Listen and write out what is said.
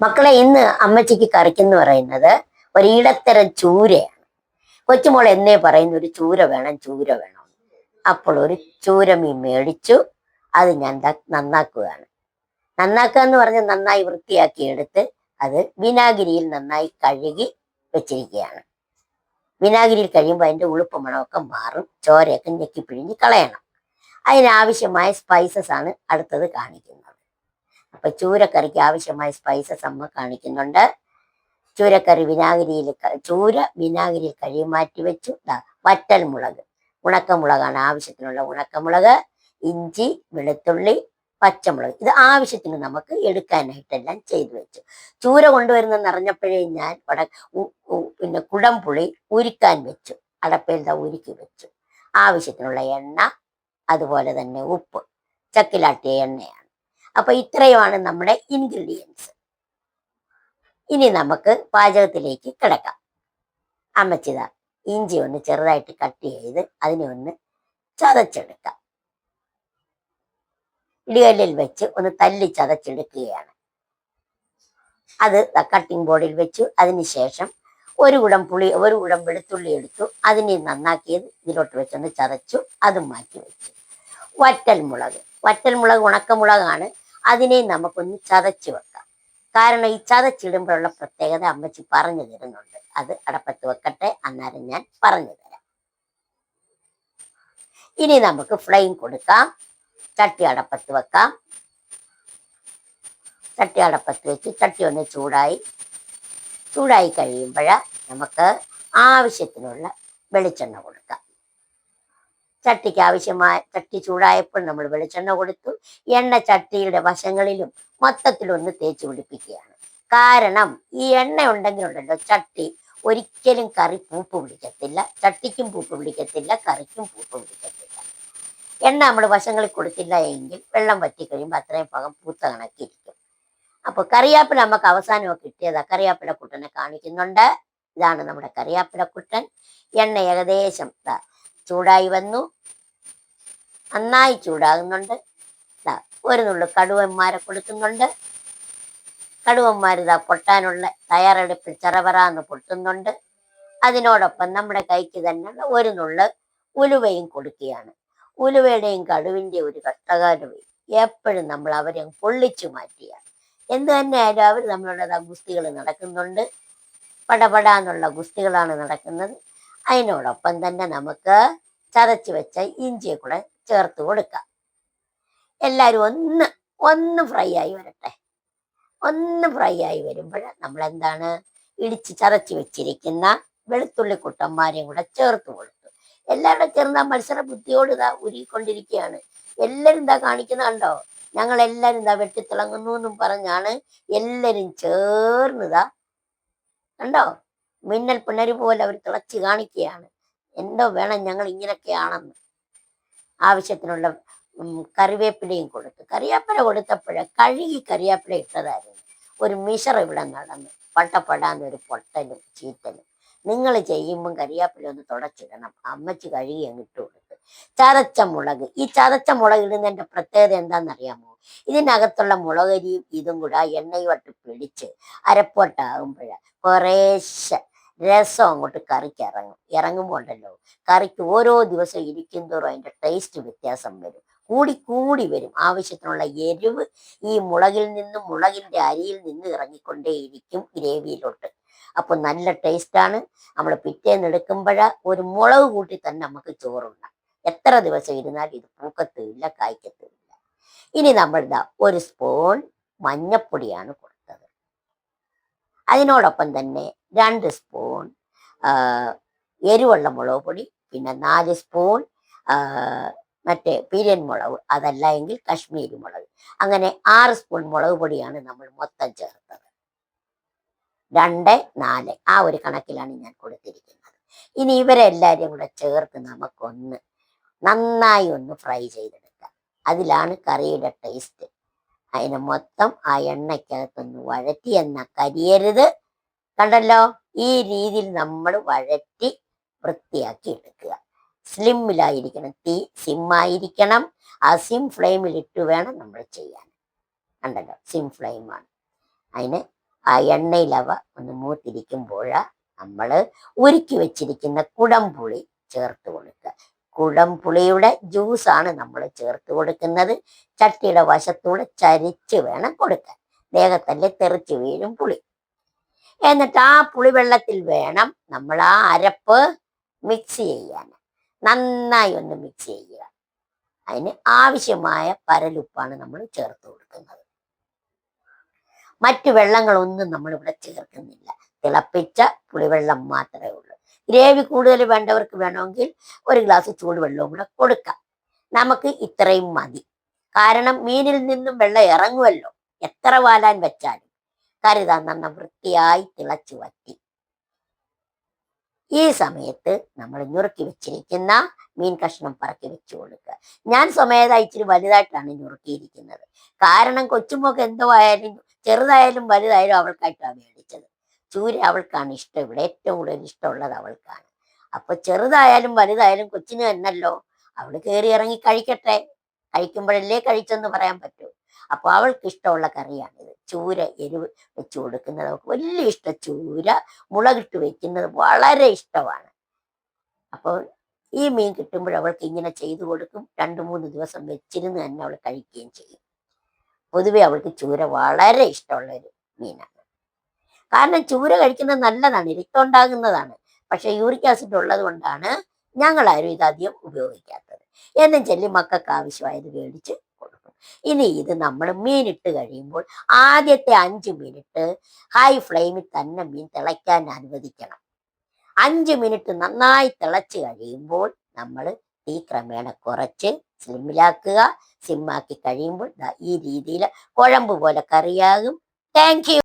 മക്കളെ ഇന്ന് അമ്മച്ചിക്ക് കറിക്കെന്ന് പറയുന്നത് ഒരിടത്തരം ചൂരയാണ്. കൊച്ചുമോൾ എന്നേ പറയുന്ന ഒരു ചൂര വേണം ചൂര വേണം. അപ്പോൾ ഒരു ചൂരമീൻ മേടിച്ചു. അത് ഞാൻ നന്നാക്കുകയാണ്. നന്നാക്കുക എന്ന് പറഞ്ഞ് നന്നായി വൃത്തിയാക്കി എടുത്ത് അത് വിനാഗിരിയിൽ നന്നായി കഴുകി വെച്ചിരിക്കുകയാണ്. വിനാഗിരിയിൽ കഴിയുമ്പോൾ അതിന്റെ ഉളുപ്പ് മണമൊക്കെ മാറും ചോരയൊക്കെ ഞെക്കി പിഴിഞ്ഞ് കളയണം. അതിനാവശ്യമായ സ്പൈസസ് ആണ് അടുത്തത് കാണിക്കുന്നത്. അപ്പൊ ചൂരക്കറിക്ക് ആവശ്യമായ സ്പൈസസ് അമ്മ കാണിക്കുന്നുണ്ട്. ചൂരക്കറി വിനാഗിരിയിൽ ചൂര വിനാഗിരി കഴുകി മാറ്റി വെച്ചു. വറ്റൽ മുളക് ഉണക്കമുളകാണ് ആവശ്യത്തിനുള്ള ഉണക്കമുളക് ഇഞ്ചി വെളുത്തുള്ളി പച്ചമുളക്. ഇത് ആവശ്യത്തിന് നമുക്ക് എടുക്കാനായിട്ടെല്ലാം ചെയ്തു വെച്ചു. ചൂര കൊണ്ടുവരുന്നെന്ന് അറിഞ്ഞപ്പോഴേ ഞാൻ പിന്നെ പിന്നെ കുടംപുളി ഉരുക്കാൻ വെച്ചു. അടപ്പയിൽ ഉരുക്കി വെച്ചു. ആവശ്യത്തിനുള്ള എണ്ണ അതുപോലെ തന്നെ ഉപ്പ്. ചക്കിലാട്ടിയ എണ്ണയാണ്. അപ്പൊ ഇത്രയുമാണ് നമ്മുടെ ഇൻഗ്രീഡിയൻസ് ഇനി നമുക്ക് പാചകത്തിലേക്ക് കിടക്കാം. അമ്മച്ചിത ഇഞ്ചി ഒന്ന് ചെറുതായിട്ട് കട്ട് ചെയ്ത് അതിനെ ഒന്ന് ചതച്ചെടുക്കാം. ഇടികല്ലിൽ വെച്ച് ഒന്ന് തല്ലി ചതച്ചെടുക്കുകയാണ്. അത് കട്ടിംഗ് ബോർഡിൽ വെച്ചു. അതിനുശേഷം ഒരു കുടം പുളി ഒരു കുടം വെളുത്തുള്ളി എടുത്തു. അതിനെ നന്നാക്കിയത് ഇതിലോട്ട് വെച്ചൊന്ന് ചതച്ചു. അതും മാറ്റി വെച്ചു. വറ്റൽ മുളക് വറ്റൽ മുളക് ഉണക്കമുളകാണ്. അതിനെ നമുക്കൊന്ന് ചതച്ചു വെക്കാം. കാരണം ഈ ചതച്ചിടുമ്പോഴുള്ള പ്രത്യേകത അമ്മച്ചി പറഞ്ഞു തരുന്നുണ്ട്. അത് അടപ്പത്ത് വെക്കട്ടെ അന്നേരം ഞാൻ പറഞ്ഞു തരാം. ഇനി നമുക്ക് ഫ്ലെയിം കൊടുക്കാം. ചട്ടി അടപ്പത്ത് വെക്കാം. ചട്ടി അടപ്പത്ത് വെച്ച് ചട്ടി ഒന്ന് ചൂടായി. ചൂടായി കഴിയുമ്പോൾ നമുക്ക് ആവശ്യത്തിനുള്ള വെളിച്ചെണ്ണ കൊടുക്കാം. ചട്ടിക്ക് ആവശ്യമായ ചട്ടി ചൂടായപ്പോൾ നമ്മൾ വെളിച്ചെണ്ണ കൊടുത്തു. എണ്ണ ചട്ടിയുടെ വശങ്ങളിലും മൊത്തത്തിലൊന്ന് തേച്ച് പിടിപ്പിക്കുകയാണ്. കാരണം ഈ എണ്ണ ഉണ്ടെങ്കിലുണ്ടല്ലോ ചട്ടി ഒരിക്കലും കറി പൂപ്പ് പിടിക്കത്തില്ല. ചട്ടിക്കും പൂപ്പ് പിടിക്കത്തില്ല കറിക്കും പൂപ്പ് പിടിക്കത്തില്ല. എണ്ണ നമ്മൾ വശങ്ങളിൽ കൊടുത്തില്ല എങ്കിൽ വെള്ളം വറ്റി കഴിയുമ്പോൾ അത്രയും ഭാഗം പൂത്ത കണക്കിരിക്കും. അപ്പോൾ കറിയാപ്പില നമുക്ക് അവസാനമൊക്കെ കിട്ടിയതാ. കറിയാപ്പില കുട്ടനെ കാണിക്കുന്നുണ്ട്. ഇതാണ് നമ്മുടെ കറിയാപ്പില കുട്ടൻ എണ്ണ ഏകദേശം ചൂടായി വന്നു. നന്നായി ചൂടാകുന്നുണ്ട്. ഒരു നുള്ളു കടുവന്മാരെ കൊടുക്കുന്നുണ്ട് കടുവന്മാർ ഇതാ പൊട്ടാനുള്ള തയ്യാറെടുപ്പിൽ ചെറവറാന്ന് പൊട്ടുന്നുണ്ട്. അതിനോടൊപ്പം നമ്മുടെ കൈക്ക് തന്നെ ഒരു നുള്ള് ഉലുവയും കൊടുക്കുകയാണ്. ഉലുവയുടെയും കടുവിന്റെ ഒരു കഷ്ടകാലവും എപ്പോഴും നമ്മൾ അവരെ പൊള്ളിച്ചു മാറ്റിയാണ് എന്ത് തന്നെയായാലും അവർ നമ്മളുടെ ഗുസ്തികൾ നടക്കുന്നുണ്ട്. പടപടാന്നുള്ള ഗുസ്തികളാണ് നടക്കുന്നത്. അതിനോടൊപ്പം തന്നെ നമുക്ക് ചതച്ച് വെച്ച ഇഞ്ചിയെ കൂടെ ചേർത്ത് കൊടുക്കാം. എല്ലാവരും ഒന്ന് ഒന്ന് ഫ്രൈ ആയി വരട്ടെ. ഒന്ന് ഫ്രൈ ആയി വരുമ്പോൾ നമ്മൾ എന്താണ് ഇടിച്ച് ചതച്ച് വെച്ചിരിക്കുന്ന വെളുത്തുള്ളി കുട്ടന്മാരെയും കൂടെ ചേർത്ത് കൊടുത്തു. എല്ലാവരുടെ ചേർന്ന മത്സര ബുദ്ധിയോട് ഇതാ ഉരുകൊണ്ടിരിക്കുകയാണ് എല്ലാവരും ഇതാ കാണിക്കുന്ന കണ്ടോ? ഞങ്ങൾ എല്ലാവരും ഇതാ വെട്ടിത്തിളങ്ങുന്നു എന്നും പറഞ്ഞാണ് എല്ലാവരും ചേർന്നിതാ കണ്ടോ? മിന്നൽ പിണര് പോലെ അവർ തിളച്ചു കാണിക്കുകയാണ്. എന്തോ വേണം ഞങ്ങൾ ഇങ്ങനെയൊക്കെയാണെന്ന്. ആവശ്യത്തിനുള്ള കറിവേപ്പിലയും കൊടുത്തു. കറിവേപ്പില കൊടുത്തപ്പോഴേ കഴുകി കറിവേപ്പില ഇട്ടതായിരുന്നു. ഒരു മിഷർ ഇവിടെ നടന്നു. പട്ടപ്പെടാന്നൊരു പൊട്ടലും ചീത്തലും നിങ്ങൾ ചെയ്യുമ്പം കറിവേപ്പില ഒന്ന് തുടച്ചിടണം. അമ്മച്ചി കഴുകി അങ്ങ് ഇട്ട് കൊടുത്ത്. ചതച്ച മുളക്. ഈ ചതച്ച മുളക് ഇടുന്നതിന്റെ പ്രത്യേകത എന്താണെന്നറിയാമോ? ഇതിനകത്തുള്ള മുളകരിയും ഇതും കൂടെ ആ എണ്ണയുമായിട്ട് പിടിച്ച് അരപ്പോട്ടാകുമ്പോഴ. കുറേശ്ശെ രസം അങ്ങോട്ട് കറിക്ക് ഇറങ്ങും ഇറങ്ങുമ്പോൾ ഉണ്ടല്ലോ കറിക്ക് ഓരോ ദിവസം ഇരിക്കും തോറും അതിന്റെ ടേസ്റ്റ് വ്യത്യാസം വരും. കൂടി കൂടി വരും. ആവശ്യത്തിനുള്ള എരിവ് ഈ മുളകിൽ നിന്നും മുളകിന്റെ അരിയിൽ നിന്ന് ഇറങ്ങിക്കൊണ്ടേയിരിക്കും ഗ്രേവിയിലോട്ട്. അപ്പൊ നല്ല ടേസ്റ്റാണ് നമ്മൾ പിറ്റേന്ന് എടുക്കുമ്പോഴ ഒരു മുളക് കൂട്ടി തന്നെ നമുക്ക് ചോറുണ്ടാം എത്ര ദിവസം ഇരുന്നാലും ഇത് പൂക്കത്തുമില്ല കായ്ക്കത്തുമില്ല ഇനി നമ്മളിതാ ഒരു സ്പൂൺ മഞ്ഞപ്പൊടിയാണ് കൊടുത്തത് അതിനോടൊപ്പം തന്നെ രണ്ട് സ്പൂൺ എരിവുള്ള മുളക് പൊടി പിന്നെ നാല് സ്പൂൺ മറ്റേ പിരിയൻ മുളക് അതല്ല എങ്കിൽ കശ്മീരി മുളക്. അങ്ങനെ ആറ് സ്പൂൺ മുളക് പൊടിയാണ് നമ്മൾ മൊത്തം ചേർത്തത്. രണ്ട് നാല് ആ ഒരു കണക്കിലാണ് ഞാൻ കൊടുത്തിരിക്കുന്നത്. ഇനി ഇവരെല്ലാവരെയും കൂടെ ചേർത്ത് നമുക്കൊന്ന് നന്നായി ഒന്ന് ഫ്രൈ ചെയ്തെടുക്കാം. അതിലാണ് കറിയുടെ ടേസ്റ്റ് അതിന് മൊത്തം ആ എണ്ണയ്ക്കകത്തൊന്ന് വഴറ്റി എന്ന കരിയരുത്. കണ്ടല്ലോ? ഈ രീതിയിൽ നമ്മൾ വഴറ്റി വൃത്തിയാക്കി എടുക്കുക സ്ലിമ്മിലായിരിക്കണം തീ സിമ്മായിരിക്കണം ആ സിം ഫ്ലെയിമിൽ ഇട്ട് വേണം നമ്മൾ ചെയ്യാൻ. കണ്ടല്ലോ? സിം ഫ്ലെയിമാണ് അതിന് ആ എണ്ണയിൽ അവ ഒന്ന് മൂത്തിരിക്കുമ്പോഴ നമ്മൾ ഉരുക്കി വെച്ചിരിക്കുന്ന കുടംപുളി ചേർത്ത് കൊടുക്കുക. കുടംപുളിയുടെ ജ്യൂസാണ് നമ്മൾ ചേർത്ത് കൊടുക്കുന്നത്. ചട്ടിയുടെ വശത്തൂടെ ചരിച്ച് വേണം കൊടുക്കാൻ. ദേഹത്തല്ലേ തെറിച്ച് വീഴും പുളി. എന്നിട്ട് ആ പുളിവെള്ളത്തിൽ വേണം നമ്മൾ ആ അരപ്പ് മിക്സ് ചെയ്യാൻ. നന്നായി ഒന്ന് മിക്സ് ചെയ്യുക. അതിന് ആവശ്യമായ പരലുപ്പാണ് നമ്മൾ ചേർത്ത് കൊടുക്കുന്നത്. മറ്റു വെള്ളങ്ങളൊന്നും നമ്മളിവിടെ ചേർക്കുന്നില്ല. തിളപ്പിച്ച പുളിവെള്ളം മാത്രമേ ഉള്ളൂ. ഗ്രേവി കൂടുതൽ വേണ്ടവർക്ക് വേണമെങ്കിൽ ഒരു ഗ്ലാസ് ചൂടുവെള്ളവും കൂടെ കൊടുക്കാം. നമുക്ക് ഇത്രയും മതി. കാരണം മീനിൽ നിന്നും വെള്ളം ഇറങ്ങുമല്ലോ എത്ര വാലാൻ വെച്ചാലും. കരുതാൻ നന്ന വൃത്തിയായി തിളച്ചു വറ്റി. ഈ സമയത്ത് നമ്മൾ ഞുറുക്കി വെച്ചിരിക്കുന്ന മീൻ കഷ്ണം പറക്കി വെച്ചു കൊടുക്കുക. ഞാൻ സ്വമേത ഇച്ചിരി വലുതായിട്ടാണ് ഞുറുക്കിയിരിക്കുന്നത്. കാരണം കൊച്ചുമോക്ക് എന്തോ ആയാലും ചെറുതായാലും വലുതായാലും അവൾക്കായിട്ടാണ് മേടിച്ചത്. ചൂര അവൾക്കാണ് ഇഷ്ടം. ഇവിടെ ഏറ്റവും കൂടുതൽ ഇഷ്ടമുള്ളത് അവൾക്കാണ്. അപ്പൊ ചെറുതായാലും വലുതായാലും കൊച്ചിന് തന്നല്ലോ. അവൾ കയറി ഇറങ്ങി കഴിക്കട്ടെ. കഴിക്കുമ്പോഴല്ലേ കഴിച്ചെന്ന് പറയാൻ പറ്റൂ. അപ്പൊ അവൾക്ക് ഇഷ്ടമുള്ള കറിയാണിത്. ചൂര എരിവ് വെച്ച് കൊടുക്കുന്നത് അവൾക്ക് വലിയ ഇഷ്ടം. ചൂര മുളകിട്ട് വെക്കുന്നത് വളരെ ഇഷ്ടമാണ്. അപ്പോൾ ഈ മീൻ കിട്ടുമ്പോൾ അവൾക്ക് ഇങ്ങനെ ചെയ്തു കൊടുക്കും. രണ്ട് മൂന്ന് ദിവസം വെച്ചിരുന്ന് തന്നെ അവൾ കഴിക്കുകയും ചെയ്യും. പൊതുവെ അവൾക്ക് ചൂര വളരെ ഇഷ്ടമുള്ള ഒരു മീനാണ്. കാരണം ചൂര കഴിക്കുന്നത് നല്ലതാണ് രക്തം ഉണ്ടാകുന്നതാണ് പക്ഷെ യൂറിക് ആസിഡ് ഉള്ളത് കൊണ്ടാണ് ഞങ്ങളാരും ഇതധികം ഉപയോഗിക്കാത്തത്. എന്നും ചൊല്ലി മക്കൾക്ക് ആവശ്യമായത് മേടിച്ച് കൊടുക്കും. ഇനി ഇത് നമ്മൾ മീനിട്ട് കഴിയുമ്പോൾ ആദ്യത്തെ അഞ്ച് മിനിറ്റ് ഹൈ ഫ്ലെയിമിൽ തന്നെ മീൻ തിളയ്ക്കാൻ അനുവദിക്കണം. അഞ്ച് മിനിറ്റ് നന്നായി തിളച്ച് കഴിയുമ്പോൾ നമ്മൾ തീ ക്രമേണ കുറച്ച് സ്ലിമ്മിലാക്കുക സിമ്മാക്കി കഴിയുമ്പോൾ ഈ രീതിയിൽ കുഴമ്പ് പോലെ കറിയാകും. താങ്ക്